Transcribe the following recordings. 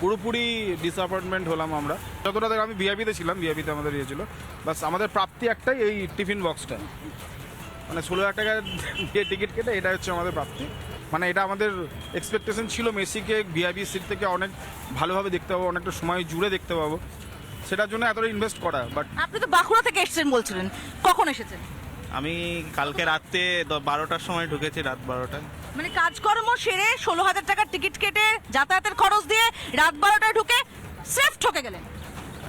পুরোপুরি ডিসঅ্যাপয়েন্টমেন্ট হলাম আমরা। যতটা দেখ আমি ভিআইপিতে ছিলাম ভিআইপিতে আমাদের ইয়ে ছিল। বাস আমাদের প্রাপ্তি একটাই এই টিফিন বক্সটা মানে ষোলো হাজার টাকা দিয়ে টিকিট কেটে এটা হচ্ছে আমাদের প্রাপ্তি। মানে এটা আমাদের এক্সপেকটেশন ছিল মেসিকে ভিআইপি সিট থেকে অনেক ভালোভাবে দেখতে পাবো অনেকটা সময় জুড়ে দেখতে পাবো। সেটার জন্য এতটা ইনভেস্ট করা বাট আপনি তো বাঁকুড়া থেকে এসেছেন বলছিলেন। কখন এসেছেন? আমি কালকে রাত্রে দ- বারোটার সময় ঢুকেছি রাত বারোটায়। মানে কাজকর্ম সেরে ষোলো হাজার টাকার টিকিট কেটে যাতায়াতের খরচ দিয়ে রাত বারোটায় ঢুকে সেফ ঠকে গেলেন।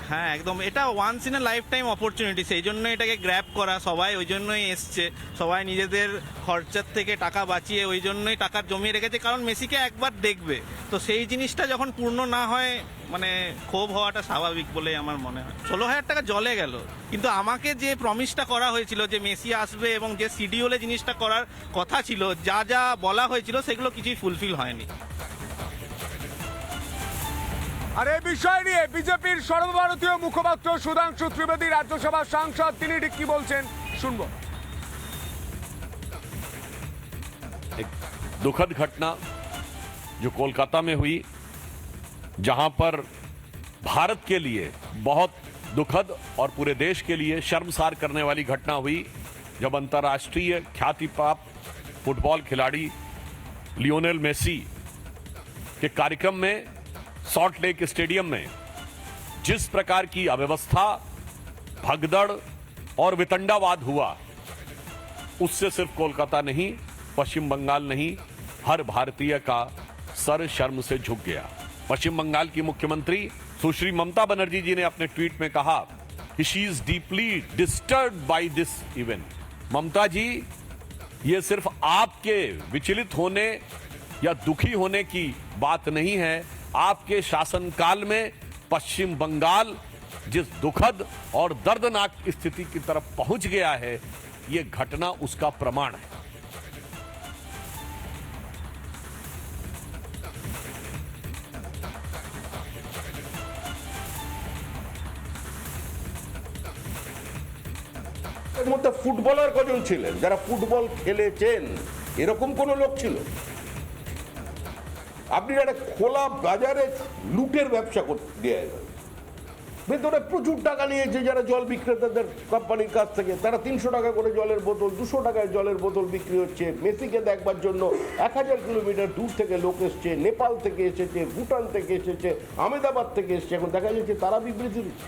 হ্যাঁ একদম। এটা once in a lifetime opportunity সেই জন্য এটাকে গ্র্যাব করা, সবাই ওই জন্যই এসছে। সবাই নিজেদের খরচার থেকে টাকা বাঁচিয়ে ওই জন্যই টাকা জমিয়ে রেখেছে। কারণ মেসিকে একবার দেখবে। তো সেই জিনিসটা যখন পূর্ণ না হয় মানে ক্ষোভ হওয়াটা স্বাভাবিক বলেই আমার মনে হয় ষোলো হাজার টাকা জলে গেল কিন্তু আমাকে যে প্রমিসটা করা হয়েছিল যে মেসি আসবে এবং যে শিডিউলে জিনিসটা করার কথা ছিল যা যা বলা হয়েছিল সেগুলো কিছুই ফুলফিল হয়নি আর এই বিষয় নিয়ে বিজেপির সর্বভারতীয় মুখপাত্র সুধাংশু ত্রিবেদী রাজ্যসভার সাংসদ তিনি ঠিক কি বলছেন শুনবো एक दुखद घटना जो कोलकाता में हुई जहाँ पर भारत के लिए बहुत दुखद और पूरे देश के लिए शर्मसार करने वाली घटना हुई, जब अंतर्राष्ट्रीय ख्याति प्राप्त फुटबॉल खिलाड़ी लियोनेल मेसी के कार्यक्रम में सॉल्ट लेक स्टेडियम में जिस प्रकार की अव्यवस्था, भगदड़ और वितंडावाद हुआ, उससे सिर्फ़ कोलकाता नहीं, पश्चिम बंगाल नहीं, हर भारतीय का सर शर्म से झुक गया। पश्चिम बंगाल की मुख्यमंत्री सुश्री ममता बनर्जी जी ने अपने ट्वीट में कहा कि she is deeply disturb by this event Mamata ji, ये सिर्फ़ आपके विचलित होने या दुखी होने की बात नहीं है। आपके शासनकाल में पश्चिम बंगाल जिस दुखद और दर्दनाक स्थिति की तरफ़ पहुँच गया है, ये घटना उसका प्रमाण है। এর মধ্যে ফুটবলার কজন ছিলেন? যারা ফুটবল খেলেছেন, এরকম কোন লোক ছিল? আপনি একটা খোলা বাজারে লুটের ব্যবসা করতে ভেতরে প্রচুর টাকা নিয়েছে যারা জল বিক্রেতাদের কোম্পানির কাছ থেকে। তারা তিনশো টাকা করে জলের বোতল, দুশো টাকায় জলের বোতল বিক্রি হচ্ছে। মেসিকে দেখবার জন্য এক হাজার কিলোমিটার দূর থেকে লোক এসছে, নেপাল থেকে এসেছে, ভুটান থেকে এসেছে আমেদাবাদ থেকে এসেছে। এখন দেখা যাচ্ছে তারা বিবৃতি দিচ্ছে।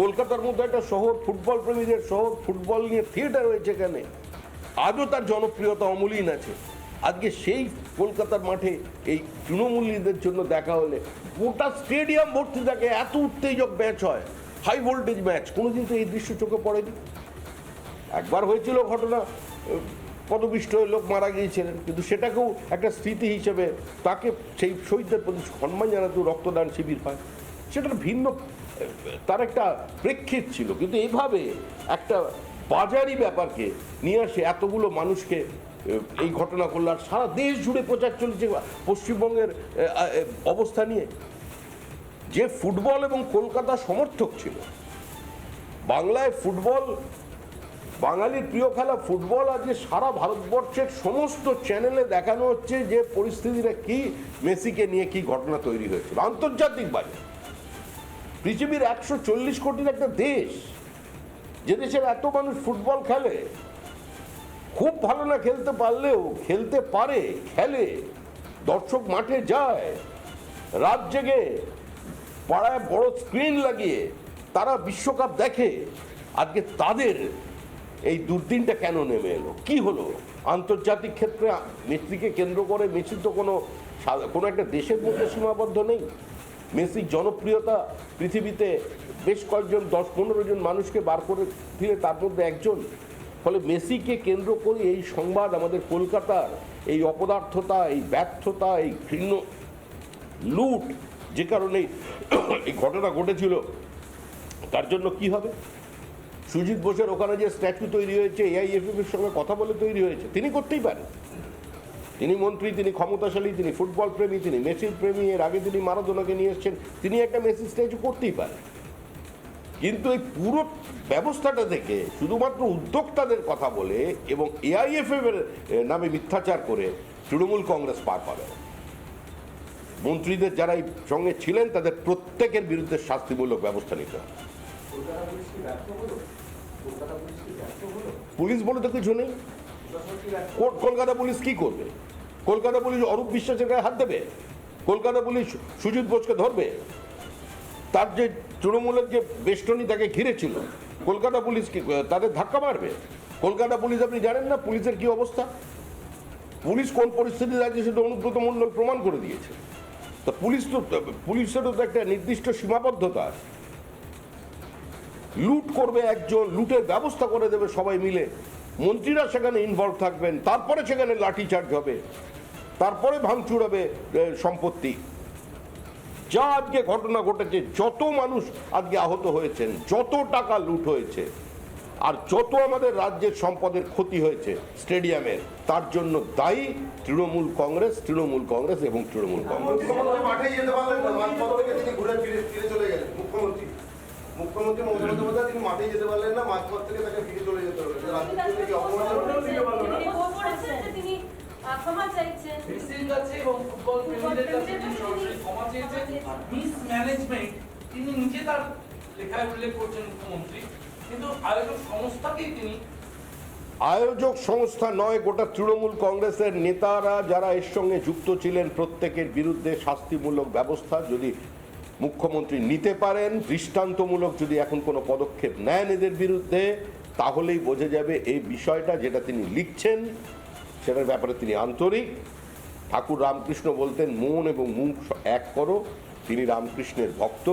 কলকাতার মধ্যে একটা শহর ফুটবল প্রেমীদের শহর ফুটবল নিয়ে থিয়েটার হয়েছে এখানে। আজও তার জনপ্রিয়তা অমূল্যীন আছে। আজকে সেই কলকাতার মাঠে এই তৃণমূলীদের জন্য দেখা হলে গোটা স্টেডিয়াম ভর্তি থাকে এত উত্তেজক ম্যাচ হয়। হাই ভোল্টেজ ম্যাচ কোনোদিন তো এই দৃশ্য চোখে পড়েনি। একবার হয়েছিল ঘটনা আহ, পদপিষ্ট হয়ে লোক মারা গিয়েছিলেন কিন্তু সেটাকেও একটা স্মৃতি হিসেবে তাকে সেই শহীদদের প্রতি সম্মান জানাতে রক্তদান শিবির হয়। সেটার ভিন্ন, তার একটা প্রেক্ষিত ছিল। কিন্তু এইভাবে একটা বাজারি ব্যাপারকে নিয়ে আসে এতগুলো মানুষকে, এই ঘটনা করল আর সারা দেশ জুড়ে প্রচার চলছে পশ্চিমবঙ্গের অবস্থা নিয়ে। যে ফুটবল এবং কলকাতা সমর্থক ছিল, বাংলায় ফুটবল, বাঙালির প্রিয় খেলা ফুটবল আজকে সারা ভারতবর্ষের সমস্ত চ্যানেলে দেখানো হচ্ছে যে পরিস্থিতিটা কি, মেসিকে নিয়ে কি ঘটনা তৈরি হয়েছিল। আন্তর্জাতিক বাজার। পৃথিবীর একশো চল্লিশ কোটির একটা দেশ, যে দেশের এত মানুষ ফুটবল খেলে, খুব ভালো না খেলতে পারলেও খেলতে পারে, খেলে, দর্শক মাঠে যায়, রাত জেগে পাড়ায় বড় স্ক্রিন লাগিয়ে তারা বিশ্বকাপ দেখে, আজকে তাদের এই দুর্দিনটা কেন নেমে এলো? কি হলো? আন্তর্জাতিক ক্ষেত্রে, মেসিকে কেন্দ্র করে মেসি তো কোনো কোনো একটা দেশের মধ্যে সীমাবদ্ধ নেই। মেসির জনপ্রিয়তা পৃথিবীতে বেশ কয়েকজন, দশ পনেরো জন মানুষকে বার করে দিলে তার মধ্যে একজন। ফলে মেসিকে কেন্দ্র করে এই সংবাদ আমাদের কলকাতার এই অপদার্থতা, এই ব্যর্থতা, এই ঘৃণ্য লুট যে কারণে এই ঘটনা ঘটেছিল, তার জন্য কি হবে? সুজিত বোসের ওখানে যে স্ট্যাচু তৈরি হয়েছে এআইএফএফ এর সঙ্গে কথা বলে তৈরি হয়েছে, তিনি করতেই পারেন। তিনি মন্ত্রী, তিনি ক্ষমতাশালী, তিনি ফুটবল প্রেমী, তিনি মেসির প্রেমী, এর আগে তিনি মারাদোনাকে নিয়ে এসছেন। তিনি একটা মেসি স্ট্যাচু করতেই পারেন কিন্তু এই পুরো ব্যবস্থাটা থেকে শুধুমাত্র উদ্যোক্তাদের কথা বলে এবং এআইএফএফ এর নামে মিথ্যাচার করে তৃণমূল কংগ্রেস পার পাবে। মন্ত্রীদের যারা এই সঙ্গে ছিলেন, তাদের প্রত্যেকের বিরুদ্ধে শাস্তিমূলক ব্যবস্থা নিতে হবে। পুলিশ বলে তো কিছু নেই। কলকাতা পুলিশ কি করবে? কলকাতা পুলিশ অরূপ বিশ্বাসের গায়ে হাত দেবে? কলকাতা পুলিশ সুজিত বোসকে ধরবে? তার যে তৃণমূলের যে বেষ্টনী তাকে ঘিরেছিল কলকাতা পুলিশ তাদের ধাক্কা মারবে? কলকাতা পুলিশ আপনি জানেন না পুলিশের কি অবস্থা? পুলিশ কোন পরিস্থিতিতে আছে সেটা অনুব্রত মণ্ডল প্রমাণ করে দিয়েছে। তা পুলিশ তো, পুলিশেরও তো একটা নির্দিষ্ট সীমাবদ্ধতা। আছে লুট করবে একজন, লুটের ব্যবস্থা করে দেবে সবাই মিলে। মন্ত্রীরা সেখানে ইনভলভ থাকবেন, তারপরে সেখানে লাঠিচার্জ হবে। তারপরে ভাঙচুর হবে সম্পত্তি। যা আজকে ঘটনা ঘটেছে যত মানুষ আজকে আহত হয়েছেন যত টাকা লুট হয়েছে আর যত আমাদের রাজ্যের সম্পদের ক্ষতি হয়েছে স্টেডিয়ামের তার জন্য দায়ী তৃণমূল কংগ্রেস তৃণমূল কংগ্রেস এবং তৃণমূল কংগ্রেস। মুখ্যমন্ত্রী মাঠেই যেতে পারলেন না মাঝপথ থেকে তিনি ঘুরে ফিরে ফিরে চলে গেলেন মুখ্যমন্ত্রী। মুখ্যমন্ত্রী মমতা বন্দ্যোপাধ্যায় তিনি মাঠেই যেতে পারলেন না মাঝপথ থেকে তাকে ফিরে চলে যেতে হলো। ক্ষমা চাইছেন মেসির কাছে এবং ফুটবল প্রেমীদের কাছে তিনি সরাসরি ক্ষমা চেয়েছেন মিসম্যানেজমেন্ট তিনি নিজে তার লেখায় উল্লেখ করছেন মুখ্যমন্ত্রী কিন্তু আয়োজক সংস্থাকেই তিনি আয়োজক সংস্থা নয় গোটা তৃণমূল কংগ্রেসের নেতারা যারা এর সঙ্গে যুক্ত ছিলেন প্রত্যেকের বিরুদ্ধে শাস্তিমূলক ব্যবস্থা যদি মুখ্যমন্ত্রী নিতে পারেন দৃষ্টান্তমূলক যদি এখন কোনো পদক্ষেপ নেন এদের বিরুদ্ধে তাহলেই বোঝা যাবে এই বিষয়টা যেটা তিনি লিখছেন। সেটার ব্যাপারে তিনি আন্তরিক। ঠাকুর রামকৃষ্ণ বলতেন, মন এবং মুখ এক করো। তিনি রামকৃষ্ণের ভক্ত,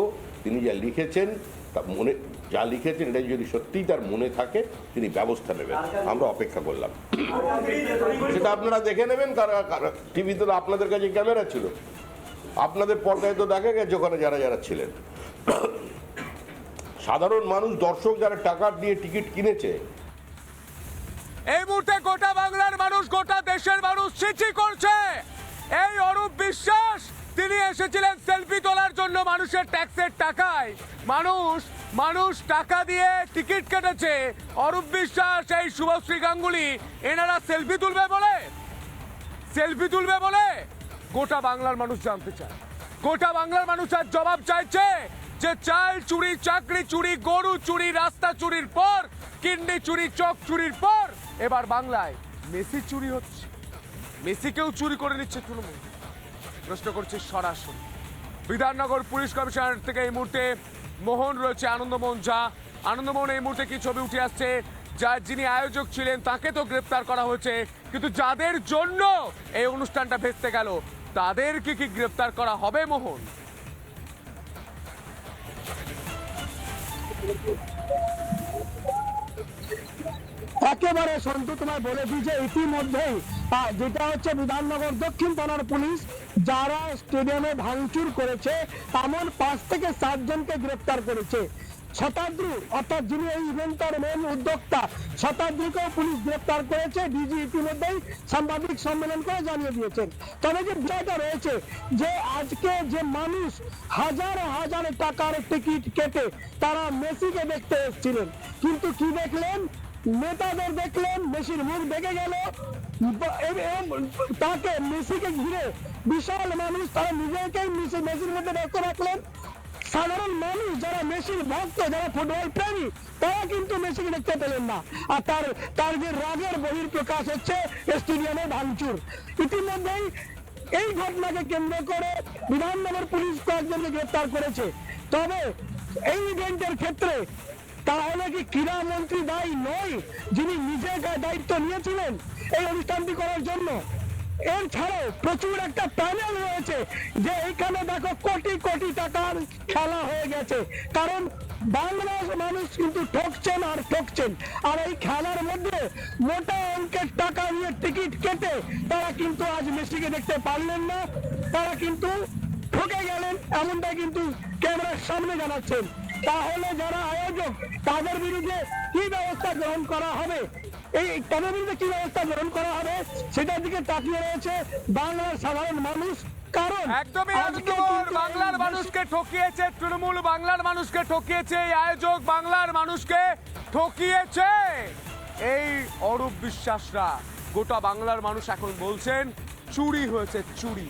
তিনি যা লিখেছেন, তা মনে যা লিখেছেন এটা যদি সত্যিই তার মনে থাকে, তিনি ব্যবস্থা নেবেন। আমরা অপেক্ষা করলাম। সেটা আপনারা দেখে নেবেন টিভিতে তো আপনাদের কাছে ক্যামেরা ছিল। আপনাদের পর্দায় তো দেখা গেছে ওখানে যারা যারা ছিলেন। সাধারণ মানুষ, দর্শক যারা টাকা দিয়ে টিকিট কিনেছে এই মুহূর্তে গোটা বাংলার মানুষ, গোটা দেশের মানুষ চিঠি করছে। এই অরূপ বিশ্বাস, তিনি এসেছিলেন সেলফি তোলার জন্য মানুষের ট্যাক্সের টাকায়। মানুষ মানুষ টাকা দিয়ে টিকিট কেটেছে। অরূপ বিশ্বাস, এই শুভশ্রী গাঙ্গুলি, এনারা সেলফি তুলবে বলে? সেলফি তুলবে বলে? গোটা বাংলার মানুষ জানতে চায়। গোটা বাংলার মানুষ আর জবাব চাইছে যে চাল চুরি, চাকরি চুরি, গরু চুরি, রাস্তা চুরির পর, কিডনি চুরি, চোখ চুরির পর এবার বাংলায় মেসি চুরি হচ্ছে। মেসিকেও চুরি করে নিচ্ছে তৃণমূল। প্রশ্ন করছে সরাসরি। বিধাননগর পুলিশ কমিশনার থেকে এই মুহূর্তে মোহন রয়েছে আনন্দমোহন ঝা। আনন্দমোহন, এই মুহূর্তে কি ছবি উঠে আসছে? যা যিনি আয়োজক ছিলেন, তাকে তো গ্রেপ্তার করা হয়েছে। কিন্তু যাদের জন্য এই অনুষ্ঠানটা ভেস্তে গেল, তাদেরকে কি গ্রেপ্তার করা হবে মোহন? একেবারে সন্তু তোমায় বলে দিই যে ইতিমধ্যেই যেটা হচ্ছে বিধাননগর দক্ষিণ থানার পুলিশ, যারা স্টেডিয়ামে ভাঙচুর করেছে, এমন পাঁচ থেকে সাতজনকে গ্রেপ্তার করেছে। শতাদ্রু অর্থাৎ যিনি এই ইভেন্টের মেন উদ্যোক্তা শতাদ্রুকেও পুলিশ গ্রেপ্তার করেছে, ডিজি ইতিমধ্যেই সাংবাদিক সম্মেলন করে জানিয়ে দিয়েছেন। তবে যে বিষয়টা রয়েছে, যে আজকে যে মানুষ হাজার হাজার টাকার টিকিট কেটে তারা মেসিকে দেখতে এসেছিলেন, কিন্তু কি দেখলেন? নেতাদের দেখলেন মেসির মুখ দেখে গেল। তাকে মেসিকে ঘিরে বিশাল মানুষ তারা নিজেকেই মেসি মেসির মধ্যে ব্যস্ত রাখলেন। সাধারণ মানুষ যারা মেসির ভক্ত, যারা ফুটবল প্রেমী, তারা কিন্তু মেসিকে দেখতে পেলেন না। আর তার তার যে রাগের বহির প্রকাশ হচ্ছে স্টেডিয়ামে ভাঙচুর। ইতিমধ্যেই এই ঘটনাকে কেন্দ্র করে বিধাননগর পুলিশ কয়েকজনকে গ্রেপ্তার করেছে। তবে এই ইভেন্টের ক্ষেত্রে তাহলে কি ক্রীড়া মন্ত্রী দায়ী নয় যিনি নিজে দায়িত্ব নিয়েছিলেন এই অনুষ্ঠানটি করার জন্য? এর ছাড়াও প্রচুর একটা প্যানেল রয়েছে যে এখানে দেখো কোটি কোটি টাকার খেলা হয়ে গেছে। কারণ বাংলার মানুষ কিন্তু ঠকছেন আর ঠকছেন। আর এই খেলার মধ্যে মোটা অঙ্কের টাকা নিয়ে টিকিট কেটে তারা কিন্তু আজ মেসিকে দেখতে পারলেন না। তারা কিন্তু ঠকে গেলেন এমনটা কিন্তু ক্যামেরার সামনে জানাচ্ছেন। তাহলে যারা আয়োজক তাদের বিরুদ্ধে কি ব্যবস্থা গ্রহণ করা হবে? এই তাদের বিরুদ্ধে কি ব্যবস্থা গ্রহণ করা হবে? সেটার দিকে তাকিয়ে রয়েছে বাংলার সাধারণ মানুষ। কারণ একদমই বাংলার মানুষকে ঠকিয়েছে তৃণমূল বাংলার মানুষকে ঠকিয়েছে এই আয়োজক বাংলার মানুষকে ঠকিয়েছে। এই অরূপ বিশ্বাসরা গোটা বাংলার মানুষ এখন বলছেন চুরি হয়েছে চুরি।